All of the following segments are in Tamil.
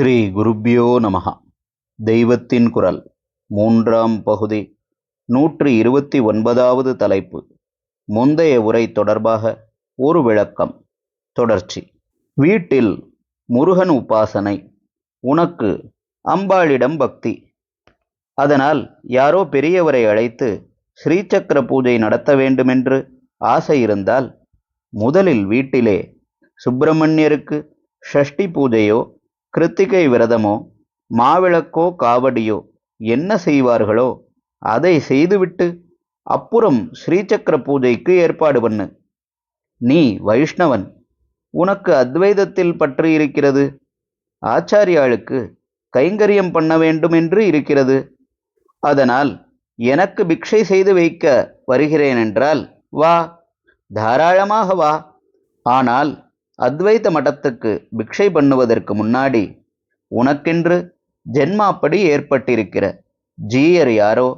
ஸ்ரீ குருப்பியோ நமகா தெய்வத்தின் குரல் மூன்றாம் பகுதி நூற்றி இருபத்தி ஒன்பதாவது தலைப்பு. முந்தைய உரை தொடர்பாக ஒரு விளக்கம் தொடர்ச்சி. வீட்டில் முருகன் உபாசனை உனக்கு அம்பாளிடம் பக்தி. அதனால் யாரோ பெரியவரை அழைத்து ஸ்ரீசக்கர பூஜை நடத்த வேண்டுமென்று ஆசை இருந்தால் முதலில் வீட்டிலே சுப்பிரமணியருக்கு ஷஷ்டி பூஜையோ கிருத்திகை விரதமோ மாவிளக்கோ காவடியோ என்ன செய்வார்களோ அதை செய்துவிட்டு அப்புறம் ஸ்ரீசக்கர பூஜைக்கு ஏற்பாடு பண்ணு. நீ வைஷ்ணவன் உனக்கு அத்வைதத்தில் பற்று இருக்கிறது ஆச்சாரியாளுக்கு கைங்கரியம் பண்ண வேண்டும் என்று இருக்கிறது. அதனால் எனக்கு பிக்ஷை செய்து வைக்க வருகிறேன் என்றால் வா தாராளமாக வா. ஆனால் அத்வைத மடத்துக்கு பிக்ஷை பண்ணுவதற்கு முன்னாடி உனக்கென்று ஜென்மாப்படி ஏற்பட்டிருக்கிற ஜீயர் யாரோ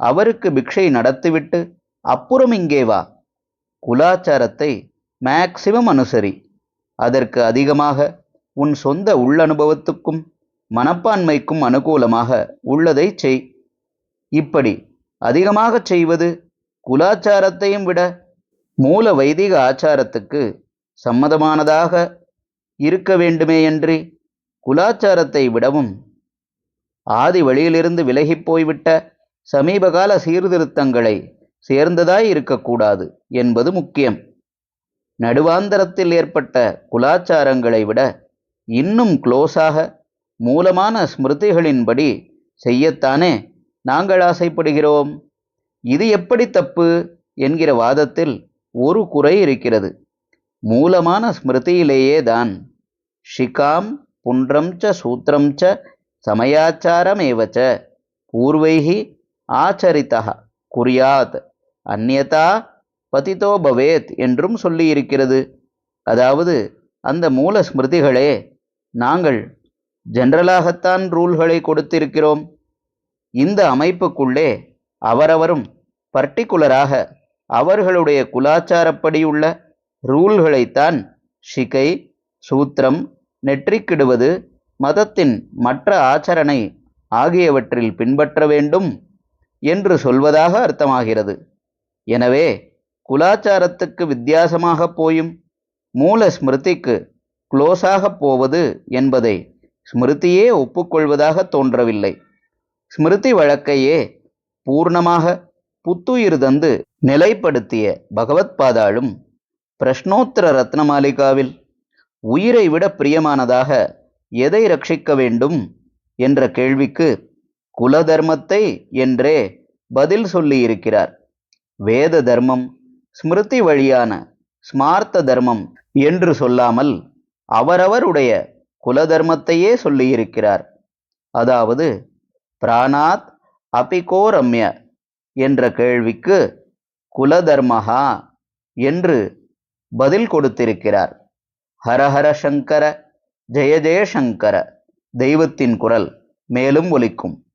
அவருக்கு பிக்ஷை நடத்திவிட்டு அப்புறம் இங்கே வா. குலாச்சாரத்தை மேக்சிமம் அனுசரி. அதற்கு அதிகமாக உன் சொந்த உள்ளனுபவத்துக்கும் மனப்பான்மைக்கும் அனுகூலமாக உள்ளதை செய். இப்படி அதிகமாகச் செய்வது குலாச்சாரத்தையும் விட மூல வைதிக ஆச்சாரத்துக்கு சம்மதமானதாக இருக்க வேண்டுமேயன்றி குலாச்சாரத்தை விடவும் ஆதி வழியிலிருந்து விலகிப் போய்விட்ட சமீபகால சீர்திருத்தங்களை சேர்ந்ததாய் இருக்கக்கூடாது என்பது முக்கியம். நடுவாந்தரத்தில் ஏற்பட்ட குலாச்சாரங்களை விட இன்னும் க்ளோஸாக மூலமான ஸ்மிருதிகளின்படி செய்யத்தானே நாங்கள் ஆசைப்படுகிறோம்? இது எப்படி தப்பு? என்கிற வாதத்தில் ஒரு குறை இருக்கிறது. மூலமான ஸ்மிருதியிலேயே தான் ஷிகாம் புன்றம் ச சூத்திரம் ச சமயாச்சாரமேவச்ச. பூர்வைகி ஆச்சரித்தா குறியாத் அந்நியதா பதிதோ பவேத் என்றும் சொல்லியிருக்கிறது. அதாவது அந்த மூல ஸ்மிருதிகளே நாங்கள் ஜென்ரலாகத்தான் ரூல்களை கொடுத்திருக்கிறோம். இந்த அமைப்புக்குள்ளே அவரவரும் பர்டிகுலராக அவர்களுடைய குலாச்சாரப்படியுள்ள ரூல்களைத்தான் ஷிகை சூத்திரம் நெற்றிக்கிடுவது மதத்தின் மற்ற ஆச்சரணை ஆகியவற்றில் பின்பற்ற வேண்டும் என்று சொல்வதாக அர்த்தமாகிறது. எனவே குலாச்சாரத்துக்கு வித்தியாசமாக போயும் மூல ஸ்மிருதிக்கு குளோஸாக போவது என்பதை ஸ்மிருதியே ஒப்புக்கொள்வதாக தோன்றவில்லை. ஸ்மிருதி வழக்கையே பூர்ணமாக புத்துயிர் தந்து நிலைப்படுத்திய பகவத்பாதாளும் பிரஷ்னோத்தர ரத்னமாலிகாவில் உயிரை விட பிரியமானதாக எதை ரட்சிக்க வேண்டும் என்ற கேள்விக்கு குல தர்மத்தை என்றே பதில் சொல்லியிருக்கிறார். வேத தர்மம் ஸ்மிருதி வழியான ஸ்மார்த்த தர்மம் என்று சொல்லாமல் அவரவருடைய குல தர்மத்தையே சொல்லியிருக்கிறார். அதாவது பிராணாத் அபிகோ ரம்ய என்ற கேள்விக்கு குலதர்மஹா என்று பதில் கொடுத்திருக்கிறார். ஹரஹர சங்கர ஜெய ஜெயசங்கர தெய்வத்தின் குரல் மேலும் ஒலிக்கும்.